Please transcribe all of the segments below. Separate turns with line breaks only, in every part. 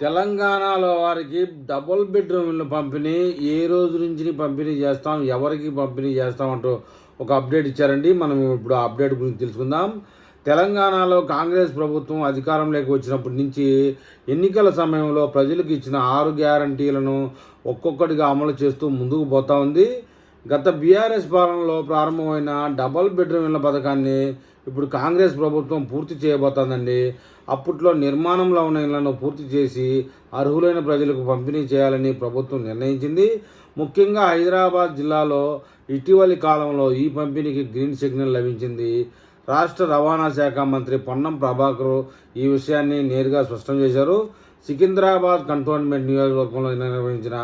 తెలంగాణలో వారికి double bedroom పంపిణీ ఏ రోజు నుంచి పంపిణీ చేస్తాం ఎవరికి పంపిణీ చేస్తాం అంటూ ఒక అప్డేట్ ఇచ్చారండి. మనం ఇప్పుడు ఆ అప్డేట్ గురించి తెలుసుకుందాం. తెలంగాణలో కాంగ్రెస్ ప్రభుత్వం అధికారంలోకి వచ్చినప్పటి నుంచి ఎన్నికల సమయంలో ప్రజలకు ఇచ్చిన ఆరు గ్యారంటీలను ఒక్కొక్కటిగా అమలు చేస్తూ ముందుకు పోతా ఉంది. గత బీఆర్ఎస్ పాలనలో ప్రారంభమైన డబల్ బెడ్రూమ్ ఇళ్ళ పథకాన్ని ఇప్పుడు కాంగ్రెస్ ప్రభుత్వం పూర్తి చేయబోతోందండి. అప్పట్లో నిర్మాణంలో ఉన్న ఇళ్ళను పూర్తి చేసి అర్హులైన ప్రజలకు పంపిణీ చేయాలని ప్రభుత్వం నిర్ణయించింది. ముఖ్యంగా హైదరాబాద్ జిల్లాలో ఇటీవలి కాలంలో ఈ పంపిణీకి గ్రీన్ సిగ్నల్ లభించింది. రాష్ట్ర రవాణా శాఖ మంత్రి పొన్నం ప్రభాకర్ ఈ విషయాన్ని నేరుగా స్పష్టం చేశారు. సికింద్రాబాద్ కంటోన్మెంట్ నియోజకవర్గంలో నిర్వహించిన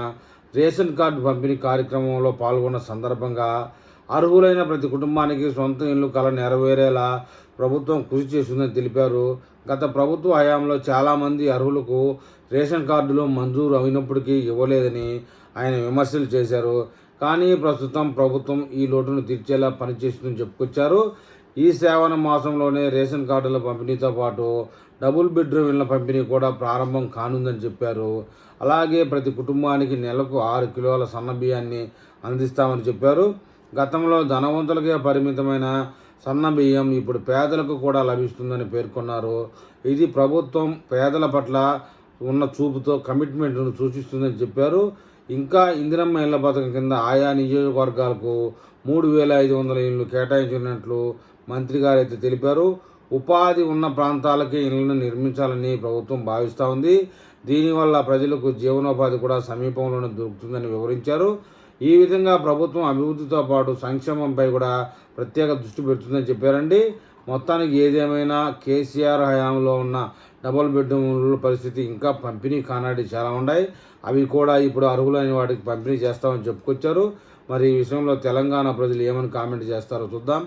రేషన్ కార్డు పంపిణీ కార్యక్రమంలో పాల్గొన్న సందర్భంగా అర్హులైన ప్రతి కుటుంబానికి సొంత ఇల్లు కల నెరవేరేలా ప్రభుత్వం కృషి చేస్తుందని తెలిపారు. గత ప్రభుత్వ హయాంలో చాలామంది అర్హులకు రేషన్ కార్డులు మంజూరు అయినప్పటికీ ఇవ్వలేదని ఆయన విమర్శలు చేశారు. కానీ ప్రస్తుతం ప్రభుత్వం ఈ లోటును తీర్చేలా పనిచేస్తుందని చెప్పుకొచ్చారు. ఈ సేవన మాసంలోనే రేషన్ కార్డుల పంపిణీతో పాటు డబుల్ బెడ్రూమ్ ఇళ్ళ పంపిణీ కూడా ప్రారంభం కానుందని చెప్పారు. అలాగే ప్రతి కుటుంబానికి నెలకు ఆరు కిలోల సన్న బియ్యాన్ని అందిస్తామని చెప్పారు. గతంలో ధనవంతులకే పరిమితమైన సన్న బియ్యం ఇప్పుడు పేదలకు కూడా లభిస్తుందని పేర్కొన్నారు. ఇది ప్రభుత్వం పేదల పట్ల ఉన్న చూపుతో కమిట్మెంట్ను సూచిస్తుందని చెప్పారు. ఇంకా ఇందిరమ్మ ఇళ్ళ పథకం కింద ఆయా నియోజకవర్గాలకు మూడు వేల ఐదు వందల ఇళ్ళు కేటాయించినట్లు మంత్రి గారు అయితే తెలిపారు ఉపాధి ఉన్న ప్రాంతాలకే ఇళ్ళను నిర్మించాలని ప్రభుత్వం భావిస్తూ ఉంది. దీనివల్ల ప్రజలకు జీవనోపాధి కూడా సమీపంలోనే దొరుకుతుందని వివరించారు. ఈ విధంగా ప్రభుత్వం అభివృద్ధితో పాటు సంక్షేమంపై కూడా ప్రత్యేక దృష్టి పెడుతుందని చెప్పారండి. మొత్తానికి ఏదేమైనా కేసీఆర్ హయాంలో ఉన్న డబుల్ బెడ్రూమ్ల పరిస్థితి ఇంకా పంపిణీ కానాడి చాలా ఉన్నాయి. అవి కూడా ఇప్పుడు అర్హులైన వాటికి పంపిణీ చేస్తామని చెప్పుకొచ్చారు. మరి ఈ విషయంలో తెలంగాణ ప్రజలు ఏమని కామెంట్ చేస్తారో చూద్దాం.